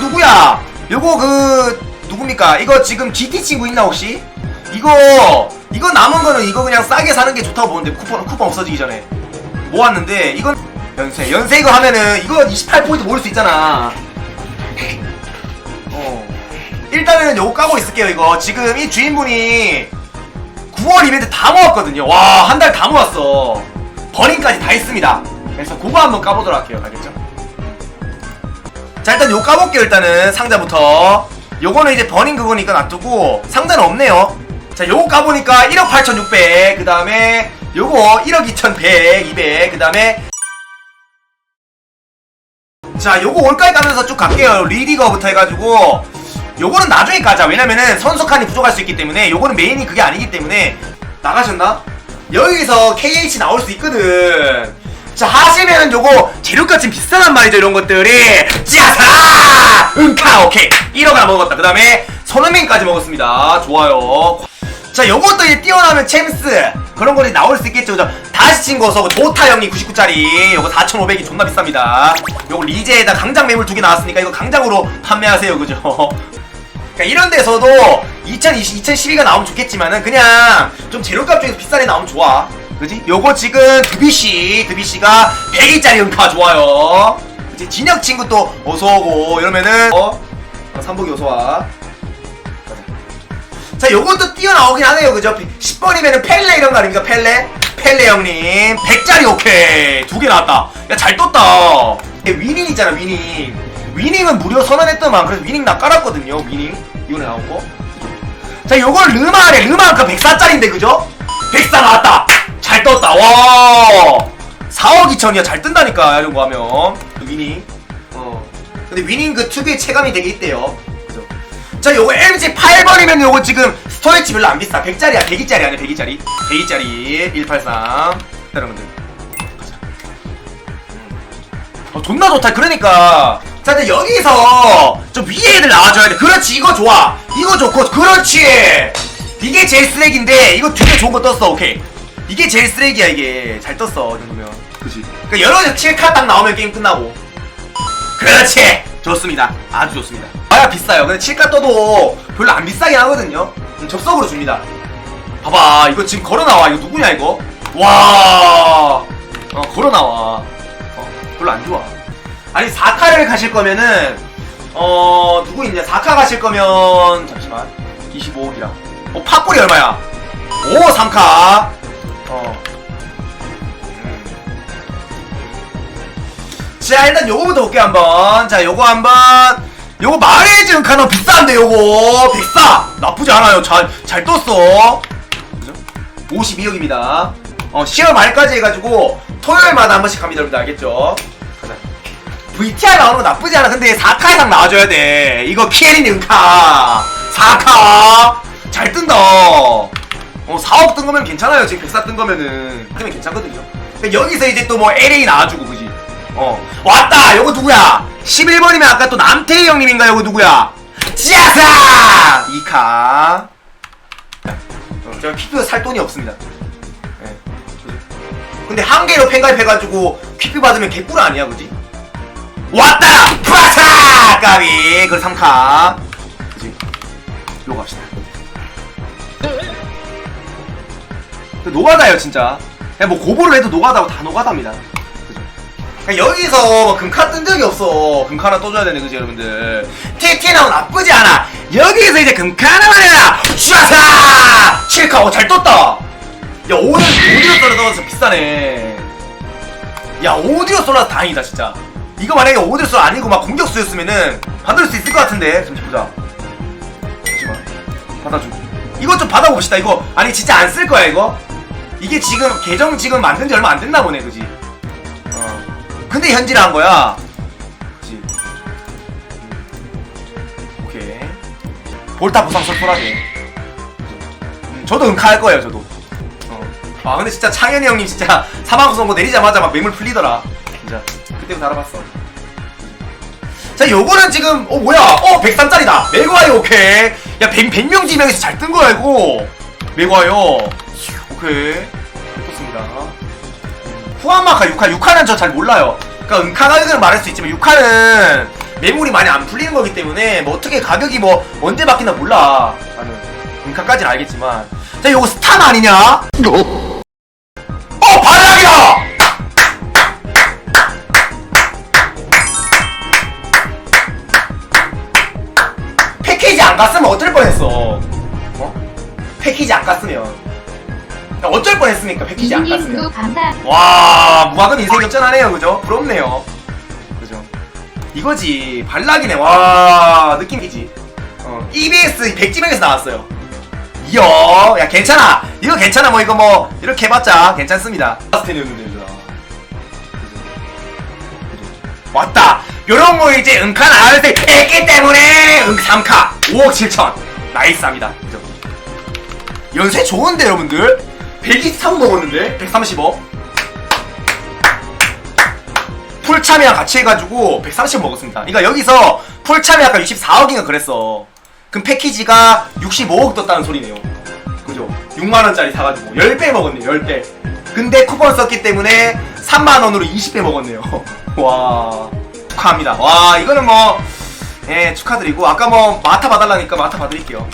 누구야? 요거 그 누굽니까? 이거 지금 GT 친구 있나 혹시? 이거 이거 남은 거는 이거 그냥 싸게 사는 게 좋다고 보는데 쿠폰 쿠폰 없어지기 전에 모았는데 이건 연세 연세 이거 하면은 이거 28포인트 모을 수 있잖아. 어 일단은 요거 까고 있을게요 이거 지금 이 주인분이 9월 이벤트 다 모았거든요. 와 한 달 다 모았어. 버닝까지 다 있습니다. 그래서 그거 한번 까보도록 할게요. 알겠죠? 자 일단 요 까볼게요 일단은 상자부터. 요거는 이제 버닝 그거니까 놔두고 상자는 없네요. 자 요거 까보니까 1억 8600, 그 다음에 요거 1억 2100, 200, 그 다음에 자 요거 올까지 까면서 쭉 갈게요. 리디거부터 해가지고 요거는 나중에 까자. 왜냐면은 선수 칸이 부족할 수 있기 때문에 요거는 메인이 그게 아니기 때문에 나가셨나? 여기서 KH 나올 수 있거든 자 하시면은 요거 재료값 좀 비싸단 말이죠 이런 것들이. 짜사! 은카 오케이. 1억 하나 먹었다. 그 다음에 손흥민까지 먹었습니다. 좋아요. 자 요것도 이제 뛰어나면 챔스. 그런 거이 나올 수 있겠죠. 그죠? 다시 친 거서 도타 형님 99짜리. 요거 4,500이 존나 비쌉니다. 요거 리제에다 강장 매물 두 개 나왔으니까 이거 강장으로 판매하세요 그죠? 그러니까 이런 데서도 2020, 2012가 나오면 좋겠지만은 그냥 좀 재료값 중에서 애 나오면 좋아. 그지? 요거 지금 드비씨, 드비씨가 100일짜리 은카 좋아요. 그지? 진혁 친구 또 어서오고 이러면은 어? 어 삼복이 어서와. 자, 요것도 뛰어나오긴 하네요. 그죠? 10번이면은 펠레 이런 거 아닙니까? 펠레? 펠레 형님. 100짜리 오케이. 두 개 나왔다. 야, 잘 떴다. 위닝 있잖아, 위닝. 위닝은 무료 선언했더만. 그래서 위닝 나 깔았거든요, 위닝. 이번에 나온 거. 자, 요걸 르마래. 르마 그 104짜리인데, 그죠? 104 나왔다. 와. 4억 2천이야. 잘 뜬다니까, 이런 거 하면. 위닝. 어. 근데 위닝 그 특유의 체감이 되게 있대요. 그죠? 자, 요거 MG 8번이면 요거 지금 스토리치 별로 안 비싸. 100짜리야. 100이짜리 아니야, 100이짜리. 100이짜리. 183. 여러분들. 가자. 음. 어, 존나 좋다. 그러니까. 자, 근데 여기서 좀 위에 애들 나와줘야 돼. 그렇지, 이거 좋아. 이거 좋고, 그렇지. 이게 제일 쓰레기인데, 이거 두개 좋은 거 떴어. 오케이. 이게 제일 쓰레기야, 이게. 잘 떴어, 이 정도면. 그지. 그니까 여러 7카 딱 나오면 게임 끝나고. 그렇지! 좋습니다. 아주 좋습니다. 아야 비싸요. 근데 7가 떠도 별로 안 비싸긴 하거든요. 음, 접속으로 줍니다. 봐봐, 이거 지금 걸어 나와. 이거 누구냐 이거? 와, 어 걸어 나와. 어 별로 안 좋아. 아니 4카를 가실 거면은 어 누구 있냐? 4카 가실 거면 잠시만 25억이야. 어 팝골이 얼마야? 오 3카. 어. 자 일단 요거부터 볼게요 한번. 자 요거 한번. 요거 마레즈 은카노. 비싼데 요거. 104 나쁘지 않아요. 잘, 잘 떴어. 그죠? 52억입니다. 어 10월 말까지 해가지고 토요일마다 한 번씩 갑니다 여러분들. 알겠죠? VTR 나오는 거 나쁘지 않아. 근데 4카 이상 나와줘야 돼. 이거 키에린 은카 4카. 잘 뜬다. 어 4억 뜬 거면 괜찮아요. 지금 104 뜬 거면은 뜨면 괜찮거든요. 근데 여기서 이제 또 뭐 LA 나와주고 그지? 어. 왔다! 요거 누구야? 11번이면 아까 또 남태희 형님인가? 요거 누구야? 짜사! 2카. 어, 제가 퀴즈 살 돈이 없습니다. 예. 근데 한 개로 팬가입해가지고 퀴즈 받으면 개꿀 아니야 그지? 왔다! 프라사! 까비! 그 3카. 그지? 요거 합시다 노가다예요 진짜. 그냥 뭐 고보를 해도 노가다고 다 노가다입니다. 그죠? 그냥 여기서 뭐 금카 뜬 적이 없어. 금카 하나 떠줘야 되네 그지 여러분들? TT 나오 나쁘지 않아. 여기서 이제 금카 하나만 해라 슈아사! 7카 어잘 떴다. 야 오늘 오디오 넣어서 비싸네. 야 오디오 썰어서 다행이다 진짜. 이거 만약에 오디오 썰 아니고 막 공격수였으면은 받을 수 있을 것 같은데 잠시 보자. 잠시만. 받아줘. 이거 좀 받아봅시다 이거. 아니 진짜 안 쓸 거야 이거 이게 지금 계정 지금 만든 지 얼마 안 됐나 보네 그지? 어. 근데 현질을 한 거야. 그지? 오케이. 볼타 부상 설포라게. 음, 저도 응카할 거예요 저도. 어. 아 근데 진짜 창현이 형님 진짜 사망 선고 내리자마자 막 매물 풀리더라. 진짜. 그때부터 알아봤어. 자 요거는 지금 어 뭐야? 어 103짜리다. 메고아이 오케이. 야 100, 100명 지명에서 잘 뜬 거야 이거. 메고아요. 6회 해봤습니다. 후아마카 6화, 6화는 저 잘 몰라요. 그러니까 은카 가격은 말할 수 있지만 6화는 매물이 많이 안 풀리는 거기 때문에 뭐 어떻게 가격이 뭐 언제 바뀌나 몰라. 나는 은카까지는 알겠지만. 자, 이거 스탄 아니냐? 어, 바닥이야! 패키지 안 갔으면 어쩔 뻔했어. 어? 패키지 안 갔으면. 어쩔 뻔했습니까? 패키지 안 감사합니다. 와 무학은 인생 역전하네요. 그죠? 부럽네요. 그죠? 이거지. 발락이네. 와 느낌이지. 어, EBS 백지명에서 나왔어요. 이야 야 괜찮아. 이거 괜찮아. 뭐 이거 뭐 이렇게 해봤자 괜찮습니다. 그죠? 왔다. 요런 거 이제 은카 나올 때 했기 때문에 은 3카. 5억 7천. 나이스합니다. 그죠? 연세 좋은데 여러분들 123 먹었는데 130억 풀 참여랑 같이 해가지고 130 먹었습니다. 그러니까 여기서 풀 참여 아까 64억인가 그랬어. 그럼 패키지가 65억 떴다는 소리네요. 그죠? 6만원짜리 사가지고 10배 먹었네요, 10배. 근데 쿠폰 썼기 때문에 3만원으로 20배 먹었네요. 와. 축하합니다. 와, 이거는 뭐, 예, 축하드리고. 아까 뭐, 마타 봐달라니까 마타 봐드릴게요.